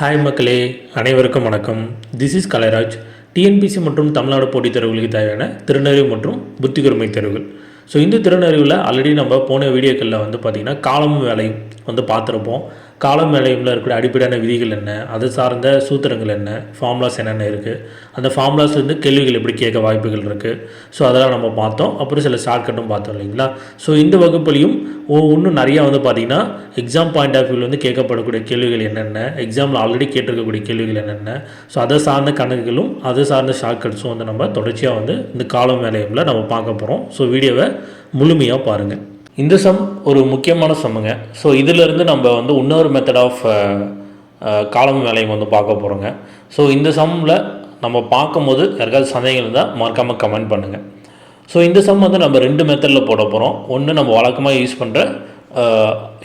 Hi மக்களே. அனைவருக்கும் வணக்கம். திஸ் இஸ் கலைராஜ் டிஎன்பிசி மற்றும் தமிழ்நாடு போட்டித் தேர்வுகளுக்கு தேவையான திறனறிவு மற்றும் புத்திகூர்மை தேர்வுகள். ஸோ இந்த திறனறிவில் ஆல்ரெடி நம்ம போன வீடியோக்களில் வந்து பார்த்திங்கன்னா காலமும் வேலையும் வந்து பார்த்துருப்போம். காலம் வேலையில் இருக்கிற அடிப்படையான விதிகள் என்ன? அது சார்ந்த சூத்திரங்கள் என்ன? ஃபார்முலாஸ் என்னென்ன இருக்குது அந்த ஃபார்முலாஸ் வந்து கேள்விகள் எப்படி கேட்க வாய்ப்புகள் இருக்குது ஸோ அதெல்லாம் நம்ம பார்த்தோம். அப்புறம் சில ஷார்ட்கட்டும் பார்த்தோம் இல்லைங்களா? ஸோ இந்த வகுப்புலையும் இன்னும் நிறையா வந்து பார்த்திங்கன்னா எக்ஸாம் பாயிண்ட் ஆஃப் வியூவில் வந்து கேட்கப்படக்கூடிய கேள்விகள் என்னென்ன? எக்ஸாமில் ஆல்ரெடி கேட்டிருக்கக்கூடிய கேள்விகள் என்னென்ன? ஸோ அதை சார்ந்த கணக்குகளும் அதை சார்ந்த ஷார்ட்கட்ஸும் வந்து நம்ம தொடர்ச்சியாக வந்து இந்த காலம் வேலையில் நம்ம பார்க்க போகிறோம் ஸோ வீடியோவை முழுமையாக பாருங்கள் இந்த சம் ஒரு முக்கியமான சம்முங்க. ஸோ இதிலிருந்து நம்ம வந்து இன்னொரு மெத்தட் ஆஃப் காலம் வேலையும் வந்து பார்க்க போகிறோங்க ஸோ இந்த சம்மில் நம்ம பார்க்கும்போது யாருக்காவது சந்தேகம் இருந்தால் மறக்காமல் கமெண்ட் பண்ணுங்கள் ஸோ இந்த சம் வந்து நம்ம ரெண்டு மெத்தடில் போட போகிறோம் ஒன்று நம்ம வழக்கமாக யூஸ் பண்ணுற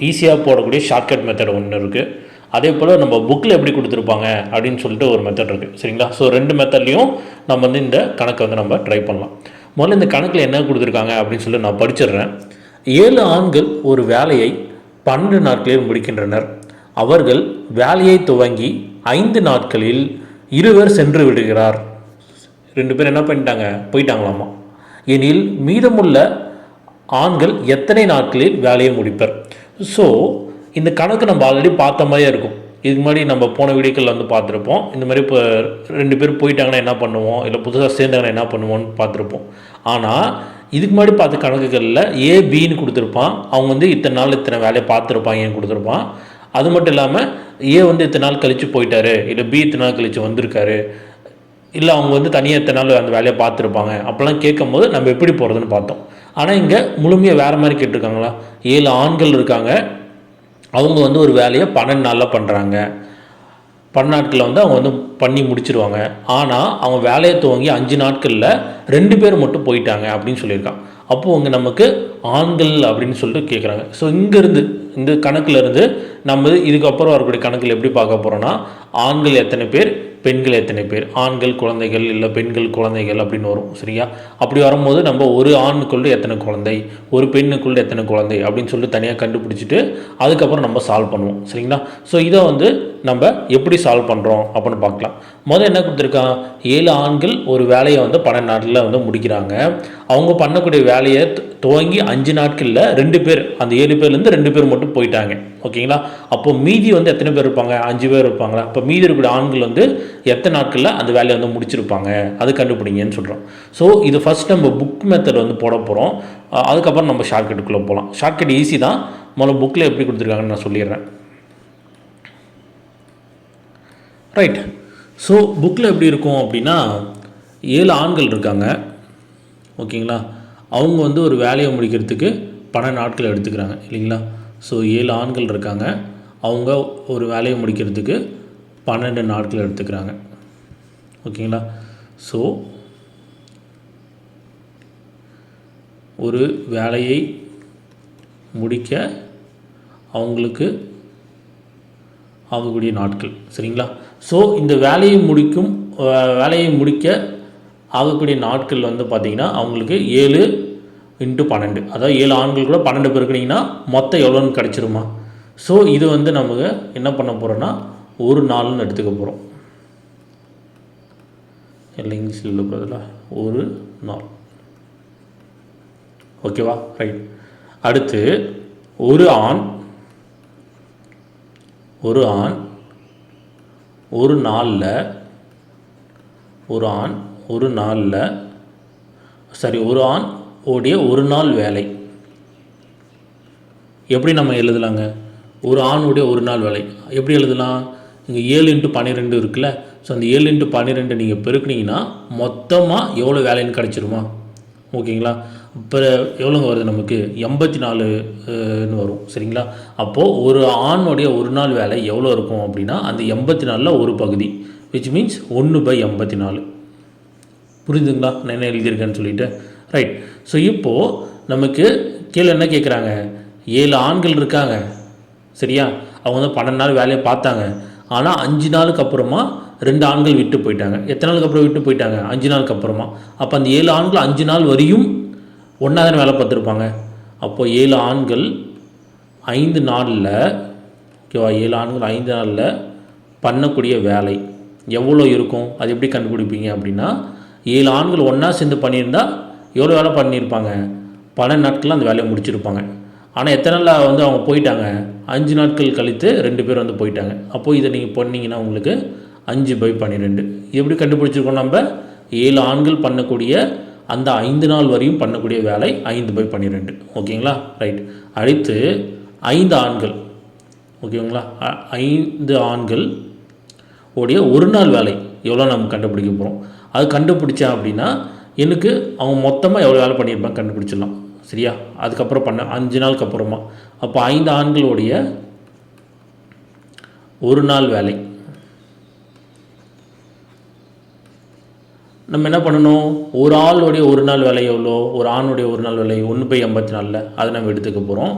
ஈஸியாக uh, போடக்கூடிய ஷார்ட்கட் மெத்தட் ஒன்று இருக்குது அதே போல் நம்ம புக்கில் எப்படி கொடுத்துருப்பாங்க அப்படின்னு சொல்லிட்டு ஒரு மெத்தட் இருக்குது சரிங்களா? ஸோ ரெண்டு மெத்தட்லேயும் நம்ம வந்து இந்த கணக்கை வந்து நம்ம ட்ரை பண்ணலாம். முதல்ல இந்த கணக்கில் என்ன கொடுத்துருக்காங்க அப்படின்னு சொல்லி நான் படிச்சிடுறேன். ஏழு ஆண்கள் ஒரு வேலையை பன்னெண்டு நாட்களில் முடிக்கின்றனர். அவர்கள் வேலையை துவங்கி ஐந்து நாட்களில் இருவர் சென்று விடுகிறார். ரெண்டு பேர் என்ன பண்ணிட்டாங்க? போயிட்டாங்களாமா? எனில் மீதமுள்ள ஆண்கள் எத்தனை நாட்களில் வேலையை முடிப்பர்? ஸோ இந்த கணக்கு நம்ம ஆல்ரெடி பார்த்த மாதிரியே இருக்கும். இதுக்கு முன்னாடி நம்ம போன வீடியோக்களில் வந்து பார்த்துருப்போம். இந்த மாதிரி இப்போ ரெண்டு பேர் போயிட்டாங்கன்னா என்ன பண்ணுவோம்? இல்லை புதுசாக சேர்ந்தாங்கன்னா என்ன பண்ணுவோம்னு பார்த்துருப்போம். ஆனால் இதுக்கு முன்னாடி பார்த்த கணக்குகளில் ஏ பின்னு கொடுத்துருப்பான். அவங்க வந்து இத்தனை நாள் இத்தனை வேலையை பார்த்துருப்பாங்கன்னு கொடுத்துருப்பான். அது மட்டும் இல்லாமல் ஏ வந்து இத்தனை நாள் கழித்து போயிட்டாரு. இல்லை பி இத்தனை நாள் கழித்து வந்திருக்காரு. இல்லை அவங்க வந்து தனியாக இத்தனை நாள் அந்த வேலையை பார்த்துருப்பாங்க. அப்போல்லாம் கேட்கும் போது நம்ம எப்படி போகிறதுன்னு பார்த்தோம். ஆனால் இங்கே முழுமையாக வேறு மாதிரி கேட்டிருக்காங்களா? ஏழு ஆண்கள் இருக்காங்க. அவங்க வந்து ஒரு வேலையை பன்னெண்டு நாளில் பண்ணுறாங்க பன்னாட்களில் வந்து அவங்க வந்து பண்ணி முடிச்சிருவாங்க. ஆனால் அவங்க வேலையை துவங்கி அஞ்சு நாட்களில் ரெண்டு பேர் மட்டும் போயிட்டாங்க அப்படின்னு சொல்லியிருக்கான். அப்போது அங்கே நமக்கு ஆண்கள் அப்படின்னு சொல்லிட்டு கேட்குறாங்க ஸோ இங்கேருந்து இந்த கணக்கில் இருந்து நம்ம இதுக்கப்புறம் வரக்கூடிய கணக்கில் எப்படி பார்க்க போகிறோன்னா ஆண்கள் எத்தனை பேர் பெண்கள் எத்தனை பேர் ஆண்கள் குழந்தைகள் இல்லை பெண்கள் குழந்தைகள் அப்படின்னு வரும். சரியா? அப்படி வரும்போது நம்ம ஒரு ஆணுக்குள்ள எத்தனை குழந்தை ஒரு பெண்ணுக்குள்ள எத்தனை குழந்தை அப்படின்னு சொல்லிட்டு தனியாக கண்டுபிடிச்சிட்டு அதுக்கப்புறம் நம்ம சால்வ் பண்ணுவோம். சரிங்களா? ஸோ இதை வந்து நம்ம எப்படி சால்வ் பண்ணுறோம் அப்படின்னு பார்க்கலாம். முதல்ல என்ன கொடுத்துருக்கான்? ஏழு ஆண்கள் ஒரு வேலையை வந்து பன்னெண்டு நாட்களில் வந்து முடிக்கிறாங்க. அவங்க பண்ணக்கூடிய வேலையை துவங்கி அஞ்சு நாட்களில் ரெண்டு பேர் அந்த ஏழு பேர்லேருந்து ரெண்டு பேர் மட்டும் போயிட்டாங்க. ஓகேங்களா? அப்போ மீதி வந்து எத்தனை பேர் இருப்பாங்க? அஞ்சு பேர் இருப்பாங்களா? அப்போ மீதி இருக்கக்கூடிய ஆண்கள் வந்து எத்தனை நாட்களில் அந்த வேலையை வந்து முடிச்சிருப்பாங்க? அது கண்டுபிடிங்கன்னு சொல்கிறோம் ஸோ இது ஃபஸ்ட் நம்ம புக் மெத்தட் வந்து போட போகிறோம் அதுக்கப்புறம் நம்ம ஷார்ட்கட்டுக்குள்ளே போகலாம் ஷார்ட்கட் ஈஸி தான். முதல்ல புக்கில் எப்படி கொடுத்துருக்காங்கன்னு நான் சொல்லிடுறேன். ரைட் ஸோ புக்கில் எப்படி இருக்கும் அப்படின்னா ஏழு ஆண்கள் இருக்காங்க. ஓகேங்களா? அவங்க வந்து ஒரு வேலையை முடிக்கிறதுக்கு பன்னெண்டு நாட்கள் எடுத்துக்கிறாங்க இல்லைங்களா? ஸோ ஏழு ஆண்கள் இருக்காங்க. அவங்க ஒரு வேலையை முடிக்கிறதுக்கு பன்னெண்டு நாட்கள் எடுத்துக்கிறாங்க. ஓகேங்களா? ஸோ ஒரு வேலையை முடிக்க அவங்களுக்கு ஆகக்கூடிய நாட்கள் சரிங்களா? ஸோ இந்த வேலையை முடிக்கும் வேலையை முடிக்க ஆகக்கூடிய நாட்கள் வந்து பார்த்திங்கன்னா அவங்களுக்கு ஏழு இன்ட்டு பன்னெண்டு. அதாவது ஏழு ஆண்கள் கூட பன்னெண்டு பேருக்குனிங்கன்னா மொத்தம் எவ்வளோன்னு கிடச்சிருமா? ஸோ இது வந்து நமக்கு என்ன பண்ண போகிறோன்னா ஒரு நாள்னு எடுத்துக்க போகிறோம் இல்லை இங்கிலீஷில் பதிலாக ஒரு நாள். ஓகேவா ரைட் அடுத்து ஒரு ஆண் ஒரு ஆண் ஒரு நாளில் ஒரு ஆண் ஒரு நாளில் சரி ஒரு ஆண் ஓடிய ஒரு நாள் வேலை. எப்படி நம்ம எழுதலாங்க? ஒரு ஆணுடைய ஒரு நாள் வேலை. எப்படி எழுதலாம்? இங்கே ஏழு இன்ட்டு பன்னிரெண்டு இருக்குல்ல. ஸோ அந்த ஏழு இன்ட்டு பன்னிரெண்டு நீங்கள் பெருக்குனீங்கன்னா மொத்தமாக எவ்வளோ வேலைன்னு கிடச்சிருமா? ஓகேங்களா? இப்போ எவ்வளோங்க வருது நமக்கு? எண்பத்தி நாலுன்னு வரும். சரிங்களா? அப்போது ஒரு ஆணுடைய ஒரு நாள் வேலை எவ்வளோ இருக்கும் அப்படின்னா அந்த எண்பத்தி நாலில் ஒரு பகுதி விச் மீன்ஸ் ஒன்று பை எண்பத்தி நாலு புரிஞ்சுங்களா நான் என்ன எழுதியிருக்கேன்னு சொல்லிட்டு. ரைட் ஸோ இப்போது நமக்கு கீழே என்ன கேட்குறாங்க ஏழு ஆண்கள் இருக்காங்க. சரியா? அவங்க வந்து பன்னெண்டு நாள் வேலையை பார்த்தாங்க. ஆனால் அஞ்சு நாளுக்கு அப்புறமா ரெண்டு ஆண்கள் விட்டு போயிட்டாங்க. எத்தனை நாளுக்கு அப்புறம் விட்டு போயிட்டாங்க? அஞ்சு நாளுக்கு அப்புறமா. அப்போ அந்த ஏழு ஆண்கள் அஞ்சு நாள் வரையும் ஒன்றா தானே வேலை பார்த்துருப்பாங்க. அப்போது ஏழு ஆண்கள் ஐந்து நாளில் ஓகேவா? ஏழு ஆண்கள் ஐந்து நாளில் பண்ணக்கூடிய வேலை எவ்வளோ இருக்கும்? அது எப்படி கண்டுபிடிப்பீங்க அப்படின்னா ஏழு ஆண்கள் ஒன்றா சேர்ந்து பண்ணியிருந்தால் எவ்வளோ வேலை பண்ணியிருப்பாங்க? பன்னெண்டு நாட்களில் அந்த வேலையை முடிச்சிருப்பாங்க. ஆனால் எத்தனை நாளில் வந்து அவங்க போயிட்டாங்க? அஞ்சு நாட்கள் கழித்து ரெண்டு பேர் வந்து போயிட்டாங்க. அப்போது இதை நீங்கள் பண்ணீங்கன்னா உங்களுக்கு அஞ்சு பை பன்னிரெண்டு. எப்படி கண்டுபிடிச்சிருக்கோம் நம்ம? ஏழு ஆண்கள் பண்ணக்கூடிய அந்த ஐந்து நாள் வரையும் பண்ணக்கூடிய வேலை ஐந்து பை பன்னிரெண்டு. ஓகேங்களா? ரைட் அடுத்து ஐந்து ஆண்கள். ஓகேங்களா? ஐந்து ஆண்கள் உடைய ஒரு நாள் வேலை. எவ்வளோ நம்ம கண்டுபிடிக்க போகிறோம் அது கண்டுபிடிச்சேன் அப்படின்னா எனக்கு அவங்க மொத்தமாக எவ்வளோ வேலை பண்ணியிருப்பாங்க கண்டுபிடிச்சிடலாம். சரியா? அதுக்கப்புறம் பண்ண அஞ்சு நாளுக்கு அப்புறமா. அப்போ ஐந்து ஆண்களுடைய ஒரு நாள் வேலை. நம்ம என்ன பண்ணணும்? ஒரு ஆளுடைய ஒரு நாள் விலை எவ்வளோ? ஒரு ஆணுடைய ஒரு நாள் விலை ஒன்று பை எண்பத்தி நாலில் அதை நம்ம எடுத்துக்க போகிறோம்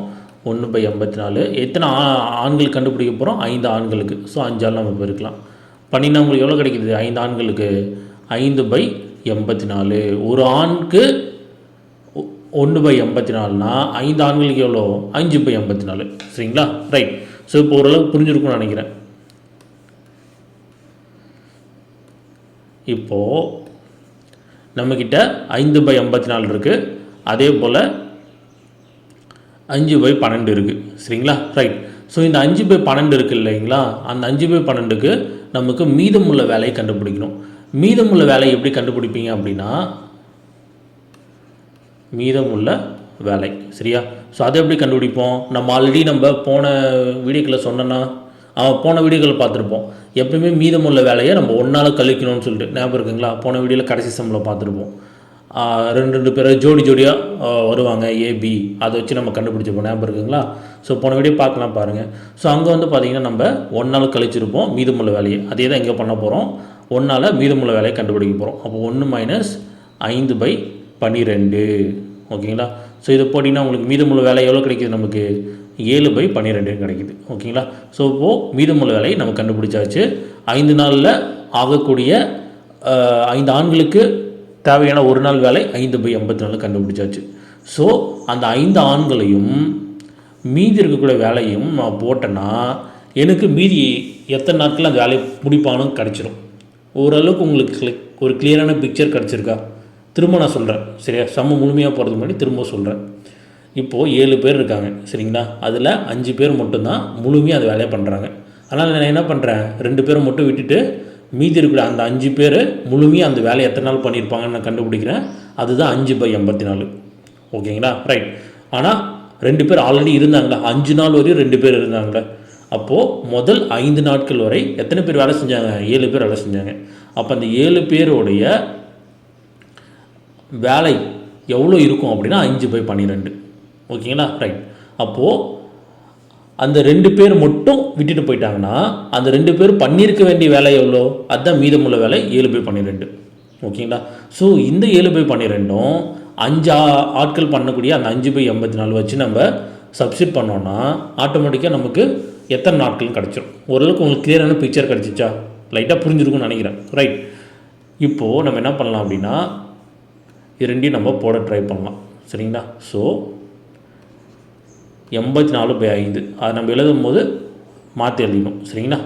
ஒன்று பை எண்பத்தி நாலு எத்தனை ஆ ஆண்கள் கண்டுபிடிக்க போகிறோம் ஐந்து ஆண்களுக்கு. ஸோ அஞ்சால் நம்ம பெருக்கலாம். பண்ணினா உங்களுக்கு எவ்வளோ கிடைக்கிது? ஐந்து ஆண்களுக்கு. ஐந்து பை எண்பத்தி நாலு ஒரு ஆணுக்கு ஒன்று பை எண்பத்தி நாலுனா ஐந்து ஆண்களுக்கு எவ்வளோ? அஞ்சு பை எண்பத்தி நாலு சரிங்களா? ரைட் ஸோ இப்போ ஓரளவுக்கு புரிஞ்சிருக்கும்னு நினைக்கிறேன். இப்போது நம்மக்கிட்ட ஐந்து பை எண்பத்தி நாலு இருக்குது அதே போல் அஞ்சு பை பன்னெண்டு இருக்குது சரிங்களா? ரைட் ஸோ இந்த அஞ்சு பை பன்னெண்டு இருக்குது இல்லைங்களா? அந்த அஞ்சு பை பன்னெண்டுக்கு நமக்கு மீதமுள்ள வேலையை கண்டுபிடிக்கணும். மீதமுள்ள வேலையை எப்படி கண்டுபிடிப்பீங்க அப்படின்னா மீதமுள்ள வேலை. சரியா? ஸோ அதை எப்படி கண்டுபிடிப்போம்? நம்ம ஆல்ரெடி நம்ம போன வீடியோக்கில் சொன்னோன்னா அவன் போன வீடியோக்கள் பார்த்துருப்போம். எப்பயுமே மீதமுள்ள வேலையை நம்ம ஒன்றால் கழிக்கணும்னு சொல்லிட்டு ஞாபகம் இருக்குங்களா? போன வீடியோவில் கடைசி செம்மில் பார்த்துருப்போம். ரெண்டு ரெண்டு பேர் ஜோடி ஜோடியாக வருவாங்க. ஏபி அதை வச்சு நம்ம கண்டுபிடிச்சிருப்போம். ஞாபகம் இருக்குங்களா? ஸோ போன வீடியோ பார்க்கலாம் பாருங்கள் ஸோ அங்கே வந்து பார்த்திங்கன்னா நம்ம ஒன்றால் கழிச்சிருப்போம் மீதமுள்ள வேலையை. அதே தான் இங்கே பண்ண போகிறோம் ஒன்றால் மீதமுள்ள வேலையை கண்டுபிடிக்க போகிறோம் அப்போ ஒன்று மைனஸ் ஐந்து பை பன்னிரெண்டு. ஓகேங்களா? ஸோ இதை போட்டிங்கன்னா உங்களுக்கு மீதமுள்ள வேலை எவ்வளோ கிடைக்குது நமக்கு? ஏழு பை பன்னிரெண்டுன்னு கிடைக்குது. ஓகேங்களா? ஸோ இப்போது மீதமுள்ள வேலையை நம்ம கண்டுபிடிச்சாச்சு. ஐந்து நாளில் ஆகக்கூடிய ஐந்து ஆண்களுக்கு தேவையான ஒரு நாள் வேலை ஐந்து பை எண்பத்தி நாலு கண்டுபிடிச்சாச்சு. ஸோ அந்த ஐந்து ஆண்களையும் மீதி இருக்கக்கூடிய வேலையும் நான் போட்டேன்னா எனக்கு மீதி எத்தனை நாட்கள் அந்த வேலையை முடிப்பானும் கிடச்சிரும். ஓரளவுக்கு உங்களுக்கு ஒரு கிளியரான பிக்சர் கிடச்சிருக்கா? திரும்ப நான் சொல்கிறேன் சரியா? செம்ம முழுமையாக போகிறதுக்கு முன்னாடி திரும்ப சொல்கிறேன் இப்போது ஏழு பேர் இருக்காங்க சரிங்களா? அதில் அஞ்சு பேர் மட்டும்தான் முழுமையாக அந்த வேலையை பண்ணுறாங்க அதனால் நான் என்ன பண்ணுறேன் ரெண்டு பேரை மட்டும் விட்டுட்டு மீதி இருக்கிற அந்த அஞ்சு பேர் முழுமையாக அந்த வேலையை எத்தனை நாள் பண்ணியிருப்பாங்கன்னு நான் கண்டுபிடிக்கிறேன். அதுதான் அஞ்சு பை எண்பத்தி நாலு ஓகேங்களா? ரைட் ஆனால் ரெண்டு பேர் ஆல்ரெடி இருந்தாங்களா அஞ்சு நாள் வரையும் ரெண்டு பேர் இருந்தாங்களே அப்போது முதல் ஐந்து நாட்கள் வரை எத்தனை பேர் வேலை செஞ்சாங்க? ஏழு பேர் வேலை செஞ்சாங்க. அப்போ அந்த ஏழு பேருடைய வேலை எவ்வளோ இருக்கும் அப்படின்னா அஞ்சு பை பன்னிரெண்டு. ஓகேங்களா? ரைட் அப்போது அந்த ரெண்டு பேர் மட்டும் விட்டுட்டு போயிட்டாங்கன்னா அந்த ரெண்டு பேர் பண்ணியிருக்க வேண்டிய வேலை எவ்வளோ? அதுதான் மீதமுள்ள வேலை ஏழு பை பன்னிரெண்டு. ஓகேங்களா? ஸோ இந்த ஏழு பை பன்னிரெண்டும் அஞ்சு ஆ- ஆட்கள் பண்ணக்கூடிய அந்த அஞ்சு பை எண்பத்தி நாலு வச்சு நம்ம சப்ஸ்டிட் பண்ணோன்னா ஆட்டோமேட்டிக்காக நமக்கு எத்தனை நாட்கள் கிடச்சிரும்? ஓரளவுக்கு உங்களுக்கு கிளியரான பிக்சர் கிடச்சிச்சா? லைட்டாக புரிஞ்சிருக்கும்னு நினைக்கிறேன். ரைட் இப்போது நம்ம என்ன பண்ணலாம் அப்படின்னா இது ரெண்டையும் நம்ம போட ட்ரை பண்ணலாம். சரிங்களா? ஸோ எண்பத்தி நாலு பை ஐந்து. அதை நம்ம எழுதும் போது மாற்றி எழுதிக்கணும். சரிங்களா?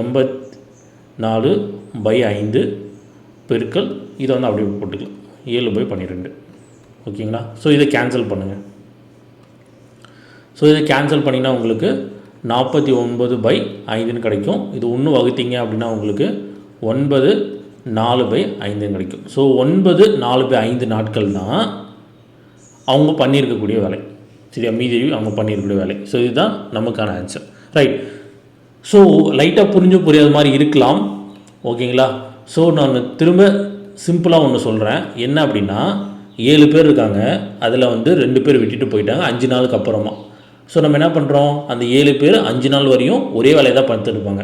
எண்பத் நாலு பை ஐந்து பெருக்கல் இதை வந்து அப்படியே போட்டுக்கலாம். ஏழு பை பன்னிரெண்டு. ஓகேங்களா? ஸோ இதை கேன்சல் பண்ணுங்கள் ஸோ இதை கேன்சல் பண்ணிங்கன்னா உங்களுக்கு நாற்பத்தி ஒன்பது பை ஐந்துன்னு கிடைக்கும். இது ஒன்று வகுத்தீங்க அப்படின்னா உங்களுக்கு ஒன்பது நாலு பை ஐந்துன்னு கிடைக்கும். ஸோ ஒன்பது நாலு பை ஐந்து நாட்கள் தான் அவங்க பண்ணியிருக்கக்கூடிய வேலை. சரியா? மீதி அவங்க பண்ணியிருக்கக்கூடிய வேலை. ஸோ இதுதான் நமக்கான ஆன்சர் ரைட் ஸோ லைட்டாக புரிஞ்சு புரியாத மாதிரி இருக்கலாம். ஓகேங்களா ஸோ நான் திரும்ப சிம்பிளாக ஒன்று சொல்கிறேன் என்ன அப்படின்னா ஏழு பேர் இருக்காங்க. அதில் வந்து ரெண்டு பேர் விட்டுட்டு போயிட்டாங்க. அஞ்சு நாளுக்கு அப்புறமா. ஸோ நம்ம என்ன பண்ணுறோம் அந்த ஏழு பேர் அஞ்சு நாள் வரையும் ஒரே வேலையை தான் பார்த்துருப்பாங்க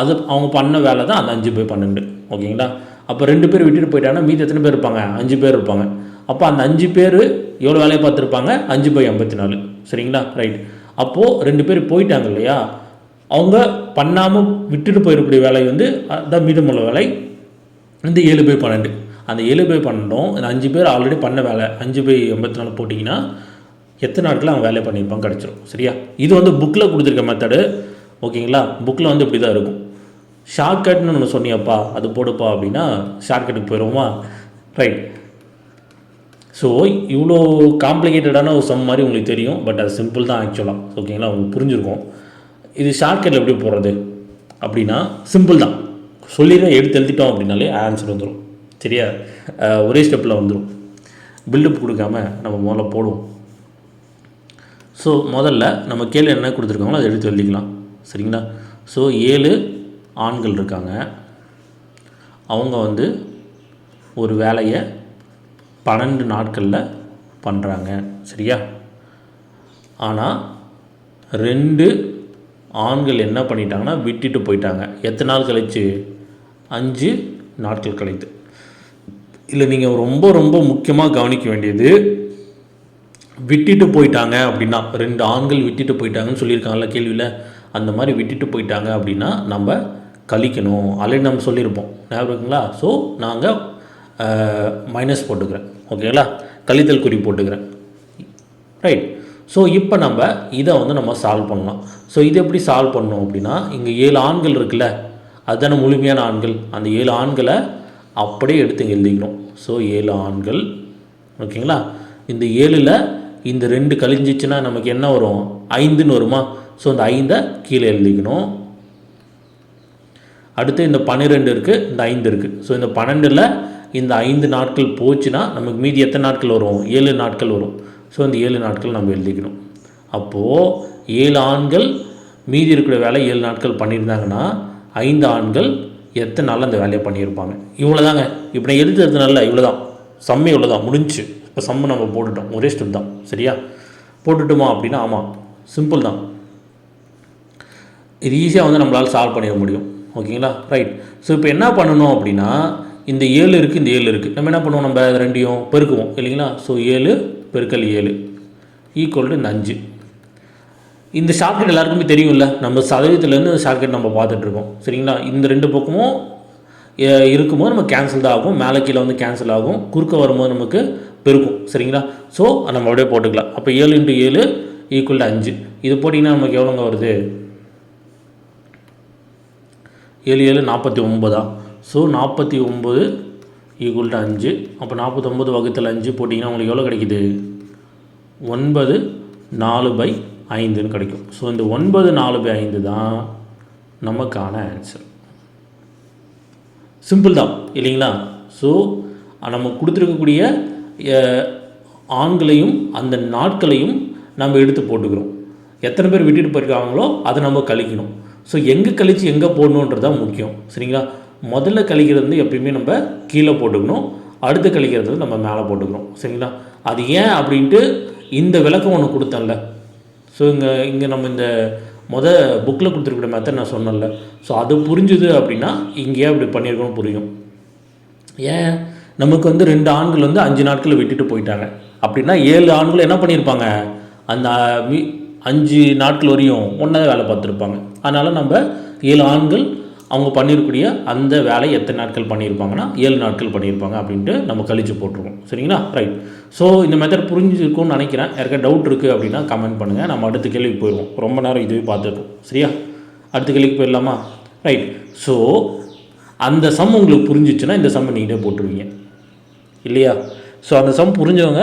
அது அவங்க பண்ண வேலை தான் அந்த அஞ்சு பேர் பன்னெண்டு. ஓகேங்களா அப்போ ரெண்டு பேர் விட்டுட்டு போயிட்டாங்கன்னா மீதி எத்தனை பேர் இருப்பாங்க? அஞ்சு பேர் இருப்பாங்க. அப்போ அந்த அஞ்சு பேர் எவ்வளோ வேலையை பார்த்துருப்பாங்க? அஞ்சு பை ஐம்பத்தி நாலு சரிங்களா? ரைட் அப்போது ரெண்டு பேர் போயிட்டாங்க இல்லையா? அவங்க பண்ணாமல் விட்டுட்டு போயிருக்கக்கூடிய வேலை வந்து அதான் மீதமுள்ள வேலை இந்த ஏழு பை பன்னெண்டு. அந்த ஏழு பை பன்னெண்டும் இந்த அஞ்சு பேர் ஆல்ரெடி பண்ண வேலை அஞ்சு பை எண்பத்தி நாலு போட்டிங்கன்னா எத்தனை நாட்கள் அவன் வேலை பண்ணியிருப்பான் கிடச்சிரும். சரியா? இது வந்து புக்கில் கொடுத்துருக்க மெத்தடு ஓகேங்களா? புக்கில் வந்து இப்படி தான் இருக்கும். ஷார்ட்கட்னு ஒன்று சொன்னியப்பா அது போடுப்பா அப்படின்னா ஷார்ட்கட்டுக்கு போயிடுவோமா ரைட் ஸோ இவ்வளோ காம்ப்ளிகேட்டடான ஒரு சம் மாதிரி உங்களுக்கு தெரியும் பட் அது சிம்பிள் தான் ஆக்சுவலாக ஓகேங்களா உங்களுக்கு புரிஞ்சிருக்கும். இது ஷார்ட்கட்டில் எப்படி போடுறது? அப்படின்னா சிம்பிள் தான். சொல்லிடுறேன் எடுத்து எழுதிட்டோம் அப்படின்னாலே ஆன்சர் வந்துடும் சரியா? ஒரே ஸ்டெப்பில் வந்துடும் பில்டப் கொடுக்காம நம்ம முதல்ல போடுவோம். ஸோ முதல்ல நம்ம கேள்வி என்ன கொடுத்துருக்காங்களோ அதை எடுத்து எழுதிக்கலாம். சரிங்களா? ஸோ ஏழு ஆண்கள் இருக்காங்க. அவங்க வந்து ஒரு வேலையை பன்னெண்டு நாட்களில் பண்ணுறாங்க சரியா? ஆனால் ரெண்டு ஆண்கள் என்ன பண்ணிட்டாங்கன்னா விட்டுட்டு போயிட்டாங்க. எத்தனை நாள் கழிச்சு? அஞ்சு நாட்கள் கழித்து. இல்லை நீங்கள் ரொம்ப ரொம்ப முக்கியமாக கவனிக்க வேண்டியது விட்டுட்டு போயிட்டாங்க அப்படின்னா ரெண்டு ஆண்கள் விட்டுட்டு போயிட்டாங்கன்னு சொல்லியிருக்காங்கல்ல கேள்வியில்? அந்த மாதிரி விட்டுட்டு போயிட்டாங்க அப்படின்னா நம்ம கழிக்கணும். ஆல்ரெடி நம்ம சொல்லியிருப்போம். ஞாபகம் இருக்குங்களா? ஸோ நாங்கள் மைனஸ் போட்டுக்கிறேன். ஓகேங்களா கழித்தல் குறி போட்டுக்கிறேன். ரைட் ஸோ இப்போ நம்ம இதை வந்து நம்ம சால்வ் பண்ணலாம். ஸோ இது எப்படி சால்வ் பண்ணோம் அப்படின்னா இங்கே ஏழு ஆண்கள் இருக்குல்ல? அதுதானே முழுமையான ஆண்கள். அந்த ஏழு ஆண்களை அப்படியே எடுத்து இங்கே எழுதிக்கணும் ஸோ ஏழு ஆண்கள். ஓகேங்களா இந்த ஏழில் இந்த ரெண்டு கழிஞ்சிச்சுன்னா நமக்கு என்ன வரும்? ஐந்துன்னு வருமா? ஸோ இந்த ஐந்தை கீழே எழுதிக்கணும். அடுத்து இந்த பன்னிரெண்டு இருக்குது இந்த ஐந்து இருக்குது ஸோ இந்த பன்னெண்டில் இந்த ஐந்து நாட்கள் போச்சுன்னா நமக்கு மீதி எத்தனை நாட்கள் வரும்? ஏழு நாட்கள் வரும். ஸோ இந்த ஏழு நாட்கள் நம்ம எழுதிக்கணும். அப்போது ஏழு ஆண்கள் மீதி இருக்கிற வேலை ஏழு நாட்கள் பண்ணியிருந்தாங்கன்னா ஐந்து ஆண்கள் எத்தனை நாள் அந்த வேலையை பண்ணியிருப்பாங்க? இவ்வளோ தாங்க இப்போ நான் எழுதுறதுனால இவ்வளோ தான் செம்மை இவ்வளோ தான் முடிஞ்சு. இப்போ செம்ம நம்ம போட்டுட்டோம். ஒரே ஸ்டெப் தான். சரியா? போட்டுட்டோமா அப்படின்னா ஆமாம் சிம்பிள் தான். இது ஈஸியாக வந்து நம்மளால் சால்வ் பண்ணிட முடியும். ஓகேங்களா? ரைட் ஸோ இப்போ என்ன பண்ணணும் அப்படின்னா இந்த ஏழு இருக்குது இந்த ஏழு இருக்குது நம்ம என்ன பண்ணுவோம்? நம்ம ரெண்டையும் பெருக்குவோம் இல்லைங்களா? ஸோ ஏழு பெருக்கல் ஏழு. ஈக்குவல் டு இந்த அஞ்சு. இந்த ஷார்ட்கட் எல்லாருக்குமே தெரியும்ல? நம்ம சதவீதத்துலேருந்து இந்த ஷார்ட்கட் நம்ம பார்த்துட்ருக்கோம். சரிங்களா? இந்த ரெண்டு பக்கமும் இருக்கும்போது நம்ம கேன்சல் தான் ஆகும். மேலே கீழே வந்து கேன்சல் ஆகும். குறுக்க வரும்போது நமக்கு பெருக்கும். சரிங்களா? ஸோ நம்ம அப்படியே போட்டுக்கலாம். அப்போ ஏழு இன்ட்டு ஏழு ஈக்குவல் டு அஞ்சு. இது போட்டிங்கன்னா நமக்கு எவ்வளோங்க வருது? ஏழு ஏழு நாற்பத்தி ஒம்பதா ஸோ நாற்பத்தி ஒம்பது ஈக்குவல் டு அஞ்சு. அப்போ நாற்பத்தொம்பது வகுத்தில் அஞ்சு போட்டிங்கன்னா உங்களுக்கு எவ்வளோ கிடைக்குது? ஒன்பது நாலு பை ஐந்துன்னு கிடைக்கும். ஸோ இந்த ஒன்பது நாலு பை ஐந்து தான் நமக்கான ஆன்சர் சிம்பிள் தான் இல்லைங்களா? ஸோ நம்ம கொடுத்துருக்கக்கூடிய ஆண்களையும் அந்த நாட்களையும் நம்ம எடுத்து போட்டுக்கிறோம். எத்தனை பேர் விட்டுட்டு போயிருக்காங்களோ அதை நம்ம கழிக்கணும். ஸோ எங்கே கழித்து எங்கே போடணுன்றது தான் முக்கியம். சரிங்களா? முதல்ல கழிக்கிறது வந்து எப்பயுமே நம்ம கீழே போட்டுக்கணும். அடுத்து கழிக்கிறது வந்து நம்ம மேலே போட்டுக்கணும். சரிங்களா? அது ஏன் அப்படின்ட்டு இந்த விளக்கம் ஒன்று கொடுத்தேன்ல. ஸோ இங்கே இங்கே நம்ம இந்த முத புக்கில் கொடுத்துருக்கிற மெத்தட் நான் சொன்னேன்ல. ஸோ அது புரிஞ்சுது அப்படின்னா இங்கேயே அப்படி பண்ணியிருக்கணும் புரியும். ஏன்? நமக்கு வந்து ரெண்டு ஆண்கள் வந்து அஞ்சு நாட்கள் விட்டுட்டு போயிட்டாங்க. அப்படின்னா ஏழு ஆண்கள் என்ன பண்ணியிருப்பாங்க? அந்த அஞ்சு நாட்கள் வரையும் ஒன்றா வேலை பார்த்துருப்பாங்க. அதனால் நம்ம ஏழு ஆண்கள் அவங்க பண்ணியிருக்கூடிய அந்த வேலை எத்தனை நாட்கள் பண்ணியிருப்பாங்கன்னா ஏழு நாட்கள் பண்ணியிருப்பாங்க அப்படின்ட்டு நம்ம கழிச்சு போட்டுருவோம். சரிங்களா? ரைட் ஸோ இந்த மெத்தட் புரிஞ்சிருக்கும்னு நினைக்கிறேன். யாருக்கா டவுட் இருக்குது அப்படின்னா கமெண்ட் பண்ணுங்கள் நம்ம அடுத்த கேள்விக்கு போயிடுவோம். ரொம்ப நேரம் இதுவே பார்த்துருக்கோம் சரியா? அடுத்த கேள்விக்கு போயிடலாமா? ரைட் ஸோ அந்த சம் உங்களுக்கு புரிஞ்சிச்சுன்னா இந்த சம்மை நீங்களே போட்டுருவீங்க. இல்லையா? ஸோ அந்த சம் புரிஞ்சவங்க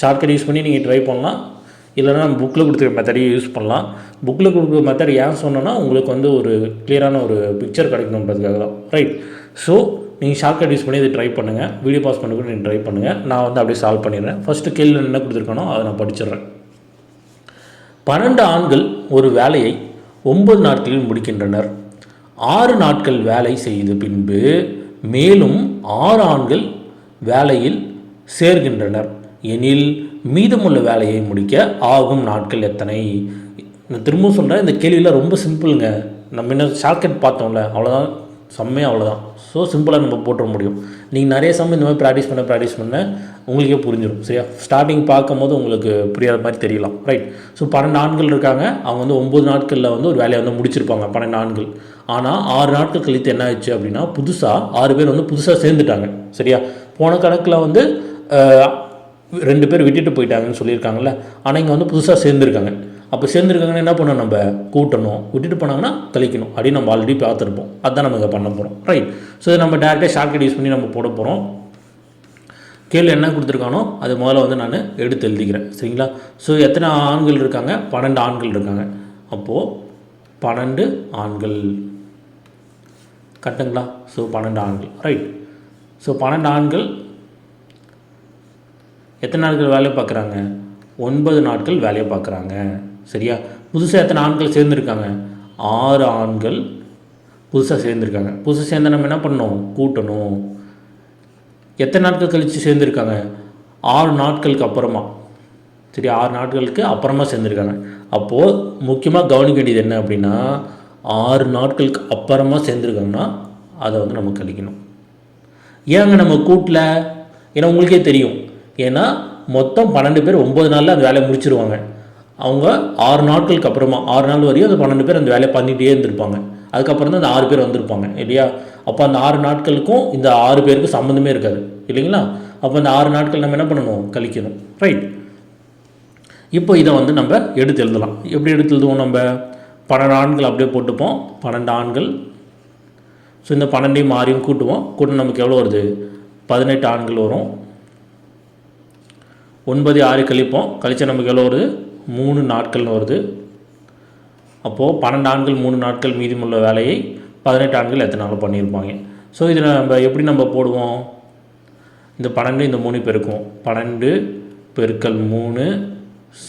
ஷார்ட்கட் யூஸ் பண்ணி நீங்கள் ட்ரை பண்ணலாம். இல்லைன்னா நம்ம புக்கில் கொடுத்துருக்க மெத்தடையும் யூஸ் பண்ணலாம். புக்கில் கொடுக்குற மெத்தட் ஏன் சொன்னோன்னா உங்களுக்கு வந்து ஒரு கிளியரான ஒரு பிக்சர் கிடைக்கணுன்றதுக்காக தான். ரைட் ஸோ நீங்கள் ஷார்ட்கட் யூஸ் பண்ணி இதை ட்ரை பண்ணுங்கள் வீடியோ பாஸ் பண்ணி கூட நீங்கள் ட்ரை பண்ணுங்கள் நான் வந்து அப்படியே சால்வ் பண்ணிடுறேன். ஃபஸ்ட்டு கேள்வி என்ன கொடுத்துருக்கானோ அதை நான் படிச்சிடுறேன். பன்னெண்டு ஆண்கள் ஒரு வேலையை ஒன்பது நாட்களில் முடிக்கின்றனர். ஆறு நாட்கள் வேலை செய்த பின்பு மேலும் ஆறு ஆண்கள் வேலையில் சேர்கின்றனர். எனில் மீதமுள்ள வேலையை முடிக்க ஆகும் நாட்கள் எத்தனை? நான் திரும்பவும் சொல்கிறேன் இந்த கேள்வியில் ரொம்ப சிம்பிளுங்க. நம்ம இன்னும் ஷார்ட்கட் பார்த்தோம்ல அவ்வளோதான் செம்மையாக அவ்வளோதான் ஸோ சிம்பிளாக நம்ம போட்டுற முடியும். நீங்கள் நிறைய சமயம் இந்த மாதிரி ப்ராக்டிஸ் பண்ண ப்ராக்டிஸ் பண்ண உங்களுக்கே புரிஞ்சிடும் சரியா? ஸ்டார்டிங் பார்க்கும்போது உங்களுக்கு புரியாத மாதிரி தெரியலாம் ரைட் ஸோ பன்னெண்டு ஆண்கள் இருக்காங்க அவங்க வந்து ஒம்பது நாட்களில் வந்து ஒரு வேலையை வந்து முடிச்சிருப்பாங்க பன்னெண்டு ஆண்கள். ஆனால் ஆறு நாட்கள் கழித்து என்ன ஆயிடுச்சு அப்படின்னா புதுசாக ஆறு பேர் வந்து புதுசாக சேர்ந்துட்டாங்க சரியா? போன கணக்கில் வந்து ரெண்டு பேர் விட்டுட்டு போயிட்டாங்கன்னு சொல்லியிருக்காங்கல்ல. ஆனால் இங்கே வந்து புதுசாக சேர்ந்துருக்காங்க. அப்போ சேர்ந்துருக்காங்கன்னா என்ன பண்ணணும் நம்ம? கூட்டணும். விட்டுட்டு போனாங்கன்னா கழிக்கணும் அப்படின்னு நம்ம ஆல்ரெடி பார்த்துருப்போம். அதுதான் நம்ம இங்கே பண்ண போகிறோம் ரைட் ஸோ இதை நம்ம டேரெக்டாக ஷார்ட்கட் யூஸ் பண்ணி நம்ம போட போகிறோம் கேள்வி என்ன கொடுத்துருக்கானோ அது முதல்ல வந்து நான் எடுத்து எழுதிக்கிறேன். சரிங்களா? ஸோ எத்தனை ஆண்கள் இருக்காங்க? பன்னெண்டு ஆண்கள் இருக்காங்க. அப்போது பன்னெண்டு ஆண்கள். கரெக்டுங்களா? ஸோ பன்னெண்டு ஆண்கள். ரைட் ஸோ பன்னெண்டு ஆண்கள் எத்தனை நாட்கள் வேலையை பார்க்குறாங்க? ஒன்பது நாட்கள் வேலையை பார்க்குறாங்க. சரியா? புதுசாக எத்தனை ஆண்கள் சேர்ந்துருக்காங்க? ஆறு ஆண்கள் புதுசாக சேர்ந்துருக்காங்க. புதுசாக சேர்ந்த நம்ம என்ன பண்ணணும்? கூட்டணும். எத்தனை நாட்கள் கழித்து சேர்ந்துருக்காங்க? ஆறு நாட்களுக்கு அப்புறமா. சரி ஆறு நாட்களுக்கு அப்புறமா சேர்ந்துருக்காங்க. அப்போது முக்கியமாக கவனிக்க வேண்டியது என்ன அப்படின்னா ஆறு நாட்களுக்கு அப்புறமா சேர்ந்துருக்காங்கன்னா அதை வந்து நம்ம கழிக்கணும். ஏங்க நம்ம கூட்டில்? ஏன்னா உங்களுக்கே தெரியும். ஏன்னா மொத்தம் பன்னெண்டு பேர் ஒம்பது நாளில் அந்த வேலையை முடிச்சிருவாங்க. அவங்க ஆறு நாட்களுக்கு அப்புறமா ஆறு நாள் வரையும் அந்த பன்னெண்டு பேர் அந்த வேலையை பண்ணிகிட்டே இருந்திருப்பாங்க. அதுக்கப்புறம் தான் அந்த ஆறு பேர் வந்திருப்பாங்க இல்லையா? அப்போ அந்த ஆறு நாட்களுக்கும் இந்த ஆறு பேருக்கும் சம்மந்தமே இருக்காது இல்லைங்களா? அப்போ அந்த ஆறு நாட்கள் நம்ம என்ன பண்ணணும்? கழிக்கணும் ரைட் இப்போ இதை வந்து நம்ம எடுத்து எழுதலாம். எப்படி எடுத்து எழுதுவோம் நம்ம? பன்னெண்டு ஆண்கள் அப்படியே போட்டுப்போம். பன்னெண்டு ஆண்கள். ஸோ இந்த பன்னெண்டையும் மாறியும் கூட்டுவோம். கூட்டம் நமக்கு எவ்வளோ வருது? பதினெட்டு ஆண்கள் வரும். ஒன்பது ஆறு கழிப்போம். கழிச்சா நமக்கு எவ்வளோ வருது? மூணு நாட்கள்னு வருது. அப்போது பன்னெண்டு ஆண்கள் மூணு நாட்கள் மீதமுள்ள வேலையை பதினெட்டு ஆண்கள் எத்தனை நாள் பண்ணியிருப்பாங்க? ஸோ இதில் நம்ம எப்படி நம்ம போடுவோம்? இந்த பன்னெண்டு இந்த மூணு பெருக்கும் பன்னெண்டு பெருக்கல் மூணு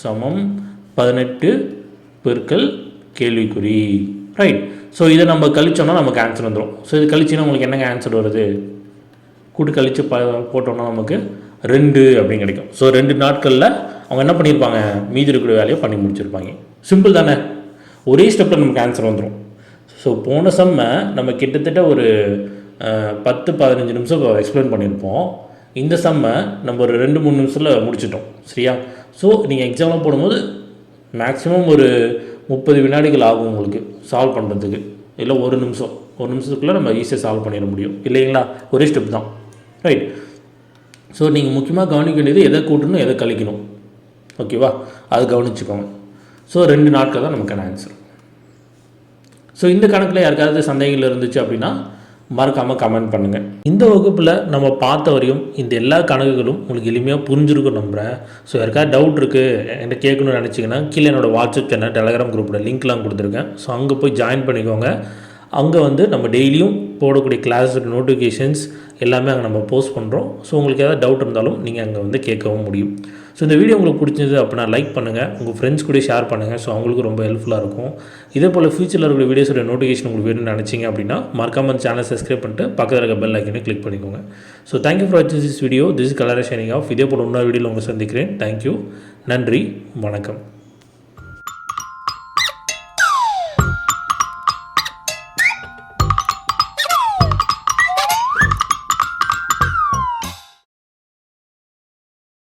சமம் பதினெட்டு பெருக்கல் கேள்விக்குறி. ரைட் ஸோ இதை நம்ம கழிச்சோம்னா நமக்கு ஆன்சர் வந்துடும் ஸோ இது கழிச்சுன்னா உங்களுக்கு என்னங்க ஆன்சர் வருது? கூட்டு கழித்து ப போட்டோம்னா நமக்கு ரெண்டு அப்படின்னு கிடைக்கும். ஸோ ரெண்டு நாட்களில் அவங்க என்ன பண்ணியிருப்பாங்க மீதி இருக்கிற வேலையை பண்ணி முடிச்சிருப்பாங்க. சிம்பிள் தானே. ஒரே ஸ்டெப்பில் நமக்கு ஆன்சர் வந்துடும் ஸோ போன செம்ம நம்ம கிட்டத்தட்ட ஒரு பத்து பதினஞ்சு நிமிஷம் எக்ஸ்பிளைன் பண்ணியிருப்போம். இந்த செம்ம நம்ம ஒரு ரெண்டு மூணு நிமிஷத்தில் முடிச்சிட்டோம். சரியா? ஸோ நீங்கள் எக்ஸாம்லாம் போடும்போது மேக்ஸிமம் ஒரு முப்பது வினாடிகள் ஆகும் உங்களுக்கு சால்வ் பண்ணுறதுக்கு இல்லை ஒரு நிமிஷம். ஒரு நிமிஷத்துக்குள்ளே நம்ம ஈஸியாக சால்வ் பண்ணிட முடியும். இல்லைங்களா? ஒரே ஸ்டெப் தான். ரைட் ஸோ நீங்கள் முக்கியமாக கவனிக்க வேண்டியது எதை கூட்டணும் எதை கழிக்கணும். ஓகேவா அது கவனிச்சுக்கோங்க. ஸோ ரெண்டு நாட்கள் தான் நமக்கான ஆன்சர் ஸோ இந்த கணக்கில் யாருக்காவது சந்தேகங்கள் இருந்துச்சு அப்படின்னா மறக்காமல் கமெண்ட் பண்ணுங்கள் இந்த வகுப்பில் நம்ம பார்த்த வரையும் இந்த எல்லா கணக்குகளும் உங்களுக்கு எளிமையாக புரிஞ்சிருக்கும் நம்புகிறேன் ஸோ யாருக்காவது டவுட் இருக்குது என்கிட்ட கேட்கணும்னு நினச்சிங்கன்னா கீழே என்னோட வாட்ஸ்அப் சேனல் டெலகிராம் குரூப்போட லிங்க்லாம் கொடுத்துருக்கேன். ஸோ அங்கே போய் ஜாயின் பண்ணிக்கோங்க. அங்கே வந்து நம்ம டெய்லியும் போடக்கூடிய கிளாஸ் நோட்டிஃபிகேஷன்ஸ் எல்லாமே அங்கே நம்ம போஸ்ட் பண்ணுறோம் ஸோ உங்களுக்கு ஏதாவது டவுட் இருந்தாலும் நீங்கள் அங்கே வந்து கேட்கவும் முடியும். ஸோ இந்த வீடியோ உங்களுக்கு பிடிச்சது அப்படின்னா லைக் பண்ணுங்கள் உங்கள் ஃப்ரெண்ட்ஸ் கூட ஷேர் பண்ணுங்கள் ஸோ அவங்களுக்கு ரொம்ப ஹெல்ப்ஃபுல்லாக இருக்கும். இதே போல் ஃபியூச்சரில் இருக்கிற வீடியோஸோட நோட்டிஃபிகேஷன் உங்களுக்கு வேணும்னு நினச்சிங்க அப்படின்னா மறக்காமல் சேனல் சப்ஸ்கிரைப் பண்ணிட்டு பக்கத்தில் இருக்க பெல் ஐக்கனை கிளிக் பண்ணிக்கோங்க. ஸோ தேங்க்யூ ஃபார் வாட்சிங் this video this colour shading of இதே போல் இன்னொரு வீடியோவில் உங்களை சந்திக்கிறேன். தேங்க்யூ நன்றி. வணக்கம்.